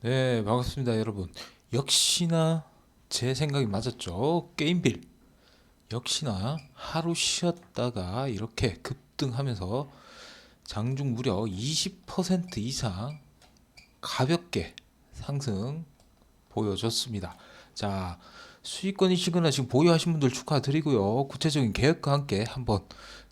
네, 반갑습니다, 여러분. 역시나 제 생각이 맞았죠. 게임빌. 역시나 하루 쉬었다가 이렇게 급등하면서 장중 무려 20% 이상 가볍게 상승 보여줬습니다. 자, 수익권이시거나 지금 보유하신 분들 축하드리고요. 구체적인 계획과 함께 한번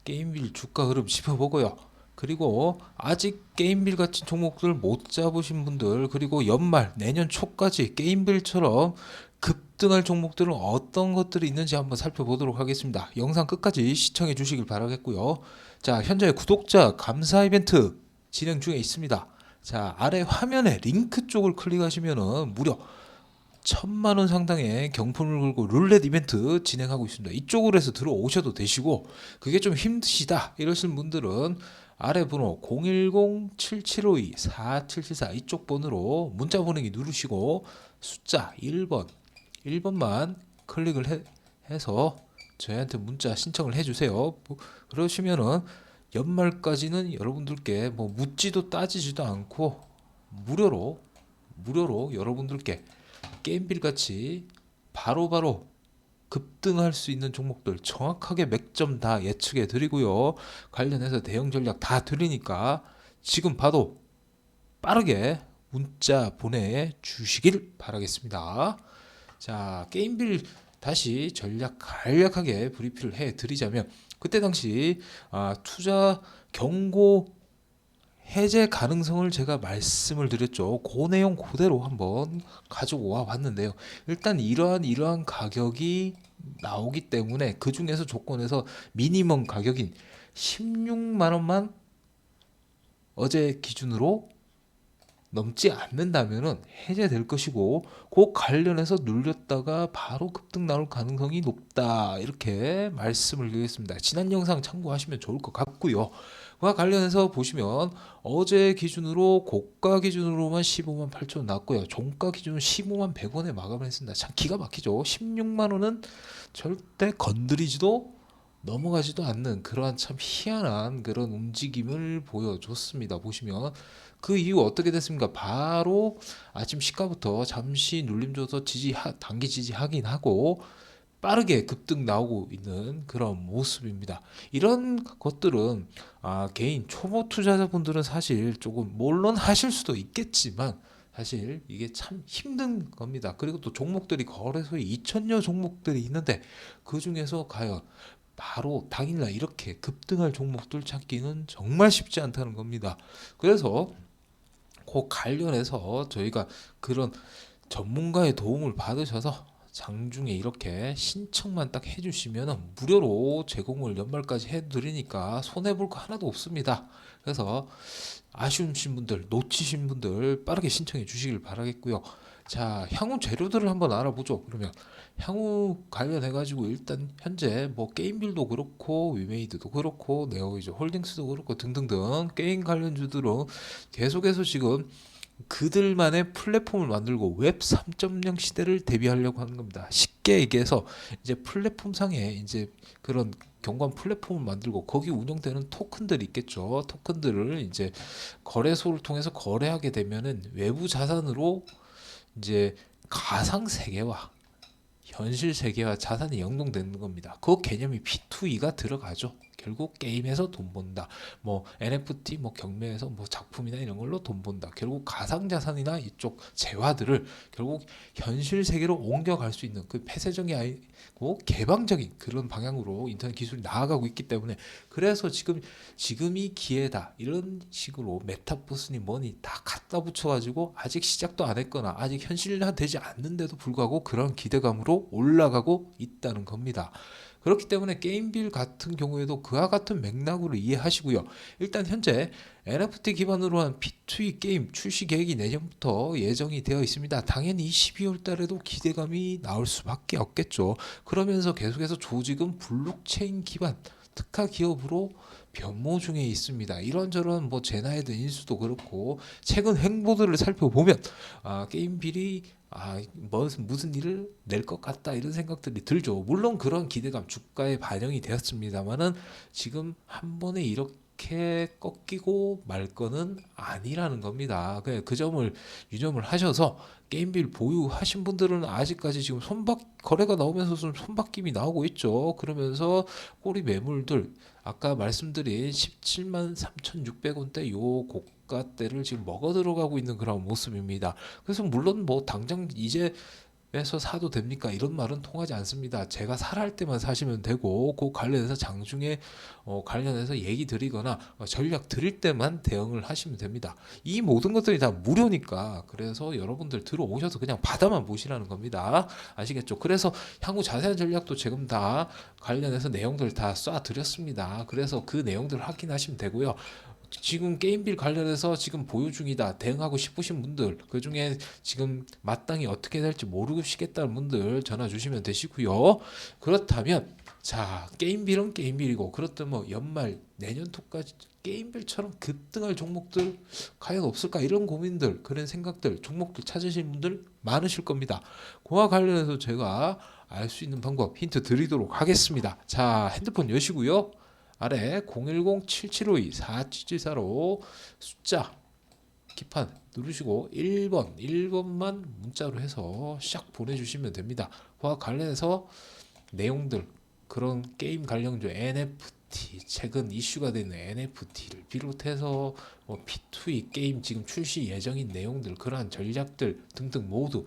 게임빌 주가 흐름 짚어보고요. 그리고 아직 게임빌 같은 종목들 못 잡으신 분들 그리고 연말 내년 초까지 게임빌처럼 급등할 종목들은 어떤 것들이 있는지 한번 살펴보도록 하겠습니다. 영상 끝까지 시청해 주시길 바라겠고요. 자, 현재 구독자 감사 이벤트 진행 중에 있습니다. 자, 아래 화면에 링크 쪽을 클릭하시면은 무려 천만 원 상당의 경품을 걸고 룰렛 이벤트 진행하고 있습니다. 이쪽으로 해서 들어오셔도 되시고 그게 좀 힘드시다 이러신 분들은 아래 번호 010-7752-4774 이쪽 번호로 문자 보내기 누르시고 숫자 1번 1번만 클릭을 해, 해서 저희한테 문자 신청을 해주세요. 뭐, 그러시면은 연말까지는 여러분들께 뭐 묻지도 따지지도 않고 무료로 무료로 여러분들께 게임빌 같이 바로바로 급등할 수 있는 종목들 정확하게 맥점 다 예측해 드리고요. 관련해서 대응 전략 다 드리니까 지금 봐도 빠르게 문자 보내 주시길 바라겠습니다. 자, 게임빌 다시 전략 간략하게 브리핑을 해 드리자면 그때 당시 아, 투자 경고 해제 가능성을 제가 말씀을 드렸죠. 그 내용 그대로 한번 가지고 와 봤는데요. 일단 이러한 이러한 가격이 나오기 때문에 그 중에서 조건에서 미니멈 가격인 16만 원만 어제 기준으로 넘지 않는다면은 해제될 것이고 그 관련해서 눌렸다가 바로 급등 나올 가능성이 높다 이렇게 말씀을 드리겠습니다. 지난 영상 참고하시면 좋을 것 같고요. 그와 관련해서 보시면 어제 기준으로 고가 기준으로만 15만 8천 원 났고요. 종가 기준으로 15만 100원에 마감을 했습니다. 참 기가 막히죠. 16만 원은 절대 건드리지도 넘어가지도 않는 그러한 참 희한한 그런 움직임을 보여줬습니다. 보시면 그 이후 어떻게 됐습니까? 바로 아침 시가부터 잠시 눌림 줘서 지지 단기 지지하긴 하고 빠르게 급등 나오고 있는 그런 모습입니다. 이런 것들은 아, 개인 초보 투자자분들은 사실 조금 물론 하실 수도 있겠지만 사실 이게 참 힘든 겁니다. 그리고 또 종목들이 거래소에 2천여 종목들이 있는데 그 중에서 과연 바로 당일날 이렇게 급등할 종목들 찾기는 정말 쉽지 않다는 겁니다. 그래서 그 관련해서 저희가 그런 전문가의 도움을 받으셔서 장중에 이렇게 신청만 딱 해주시면 무료로 제공을 연말까지 해드리니까 손해볼 거 하나도 없습니다. 그래서 아쉬우신 분들, 놓치신 분들 빠르게 신청해 주시길 바라겠고요. 자, 향후 재료들을 한번 알아보죠. 그러면 향후 관련해 가지고 일단 현재 뭐 게임빌도 그렇고 위메이드도 그렇고 네오이즈 홀딩스도 그렇고 등등등 게임 관련주들은 계속해서 지금 그들만의 플랫폼을 만들고 웹 3.0 시대를 대비하려고 하는 겁니다. 쉽게 얘기해서 이제 플랫폼 상에 이제 그런 경관 플랫폼을 만들고 거기 운영되는 토큰들이 있겠죠. 토큰들을 이제 거래소를 통해서 거래하게 되면은 외부 자산으로 이제 가상 세계와 현실 세계와 자산이 연동되는 겁니다. 그 개념이 P2E가 들어가죠. 결국 게임에서 돈 번다. 뭐 NFT 뭐 경매에서 뭐 작품이나 이런 걸로 돈 번다. 결국 가상 자산이나 이쪽 재화들을 결국 현실 세계로 옮겨갈 수 있는 그 폐쇄적이 아니고 개방적인 그런 방향으로 인터넷 기술이 나아가고 있기 때문에 그래서 지금 지금이 기회다 이런 식으로 메타버스니 뭐니 다 갖다 붙여가지고 아직 시작도 안 했거나 아직 현실화 되지 않는데도 불구하고 그런 기대감으로 올라가고 있다는 겁니다. 그렇기 때문에 게임빌 같은 경우에도 그와 같은 맥락으로 이해하시고요. 일단 현재 NFT 기반으로 한 P2E 게임 출시 계획이 내년부터 예정이 되어 있습니다. 당연히 12월 달에도 기대감이 나올 수밖에 없겠죠. 그러면서 계속해서 조직은 블록체인 기반 특화 기업으로 변모 중에 있습니다. 이런저런 뭐 제나이드 인수도 그렇고 최근 행보들을 살펴보면 아, 게임빌이 아, 무슨 무슨 일을 낼 것 같다 이런 생각들이 들죠. 물론 그런 기대감 주가에 반영이 되었습니다만은 지금 한 번에 이렇게 그렇게 꺾이고 말 거는 아니라는 겁니다. 그, 그 점을 유념을 하셔서 게임빌 보유하신 분들은 아직까지 지금 손박 거래가 나오면서 좀 손바뀜이 나오고 있죠. 그러면서 꼬리 매물들 아까 말씀드린 17만 3,600원대 요 고가대를 지금 먹어 들어가고 있는 그런 모습입니다. 그래서 물론 뭐 당장 이제 에서 사도 됩니까? 이런 말은 통하지 않습니다. 제가 살할 때만 사시면 되고 그 관련해서 장중에 어, 관련해서 얘기 드리거나 어, 전략 드릴 때만 대응을 하시면 됩니다. 이 모든 것들이 다 무료니까 그래서 여러분들 들어오셔서 그냥 받아만 보시라는 겁니다. 아시겠죠? 그래서 향후 자세한 전략도 지금 다 관련해서 내용들 다 쏴 드렸습니다. 그래서 그 내용들 확인하시면 되고요. 지금 게임빌 관련해서 지금 보유 중이다 대응하고 싶으신 분들 그 중에 지금 마땅히 어떻게 될지 모르시겠다는 분들 전화 주시면 되시고요. 그렇다면 자 게임빌은 게임빌이고 그렇다면 뭐 연말 내년도까지 게임빌처럼 급등할 종목들 과연 없을까? 이런 고민들 그런 생각들 종목들 찾으시는 분들 많으실 겁니다. 그와 관련해서 제가 알 수 있는 방법 힌트 드리도록 하겠습니다. 자 핸드폰 여시고요 아래 010-7752-4774로 숫자 기판 누르시고 1번 1번만 문자로 해서 샥 보내주시면 됩니다. 그와 관련해서 내용들 그런 게임 관련주 NFT 최근 이슈가 되는 NFT를 비롯해서 뭐 P2E 게임 지금 출시 예정인 내용들 그러한 전략들 등등 모두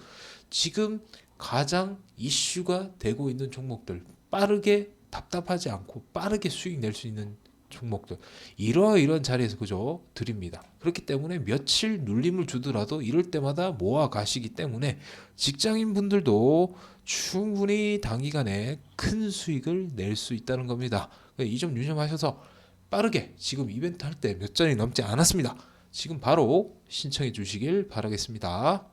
지금 가장 이슈가 되고 있는 종목들 빠르게 답답하지 않고 빠르게 수익 낼 수 있는 종목들 이러이러한 자리에서 그죠 드립니다. 그렇기 때문에 며칠 눌림을 주더라도 이럴 때마다 모아 가시기 때문에 직장인 분들도 충분히 단기간에 큰 수익을 낼 수 있다는 겁니다. 이 점 유념하셔서 빠르게 지금 이벤트 할 때 몇 잔이 넘지 않았습니다. 지금 바로 신청해 주시길 바라겠습니다.